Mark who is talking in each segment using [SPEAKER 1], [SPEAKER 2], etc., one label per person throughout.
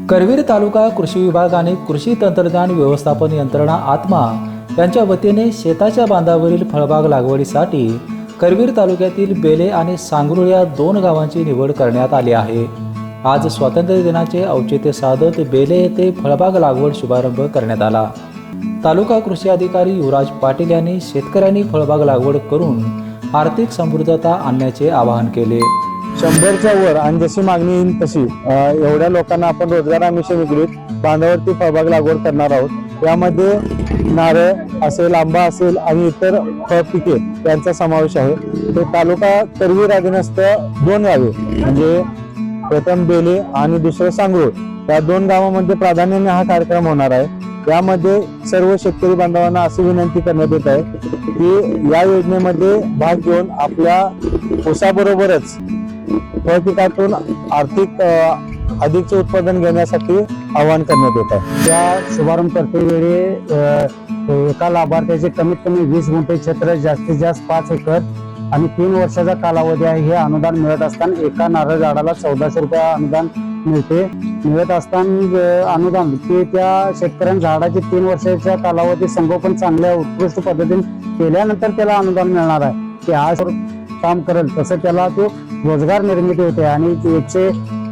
[SPEAKER 1] करवीर तालुका कृषी विभाग आणि कृषी तंत्रज्ञान व्यवस्थापन यंत्रणा आत्मा यांच्या वतीने शेताच्या बांधावरील फळबाग लागवडीसाठी करवीर तालुक्यातील बेले आणि सांगरुळ या दोन गावांची निवड करण्यात आली आहे. आज स्वातंत्र्य दिनाचे औचित्य साधत बेले येथे फळबाग लागवड शुभारंभ करण्यात आला. तालुका कृषी अधिकारी युवराज पाटील यांनी शेतकऱ्यांनी फळबाग लागवड करून आर्थिक समृद्धता आणण्याचे आवाहन केले.
[SPEAKER 2] शंभरच्या वर आणि जशी मागणी येईल तशी एवढ्या लोकांना आपण रोजगार आमिष निगडीत बांधावरती फळबाग लागवड करणार आहोत. यामध्ये नारळ असेल आंबा असेल आणि इतर फळ पिके यांचा समावेश आहे. ते तालुका करवीर अधीनस्थ दोन गावे म्हणजे प्रथम बेले आणि दुसरं सांगरूळ या दोन गावामध्ये प्राधान्याने हा कार्यक्रम होणार आहे. यामध्ये सर्व शेतकरी बांधवांना अशी विनंती करण्यात येत आहे की या योजनेमध्ये भाग घेऊन आपल्या ऊसाबरोबरच फळपिकातून आर्थिक अधिकचे उत्पादन घेण्यासाठी आवाहन करण्यात येत आहे.
[SPEAKER 3] त्या शुभारंभ करते वेळी एका लाभार्थ्याचे कमीत कमी वीस गुंठे क्षेत्र जास्तीत जास्त पाच एकर आणि तीन वर्षाचा कालावधी आहे. हे अनुदान मिळत असताना एका नारळ झाडाला चौदाशे रुपये अनुदान मिळते. मिळत असताना अनुदान ते त्या शेतकऱ्यांना झाडाचे तीन वर्षाच्या कालावधी संगोपन चांगल्या उत्कृष्ट पद्धतीने केल्यानंतर त्याला अनुदान मिळणार आहे. ते आज काम करेल तसं त्याला तो रोजगार निर्मिती होते. आणि एकशे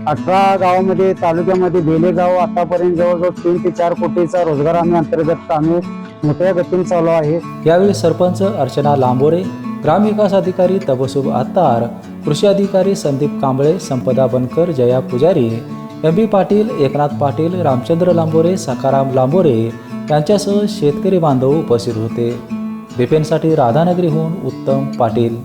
[SPEAKER 3] अठरा गावामध्ये तालुक्यामध्ये बेलेगाव आतापर्यंत जवळजवळ तीन ते चार कोटीचा रोजगार आम्ही अंतर्गत आम्ही मोठ्या गतीने चालू आहे.
[SPEAKER 1] यावेळी सरपंच अर्चना लांबोरे ग्रामविकास अधिकारी तबसुब आत्तार कृषी अधिकारी संदीप कांबळे संपदा बनकर जया पुजारी एम बी पाटील एकनाथ पाटील रामचंद्र लांबोरे सकाराम लांबोरे यांच्यासह शेतकरी बांधव उपस्थित होते. बिपेनसाठी राधानगरीहून उत्तम पाटील.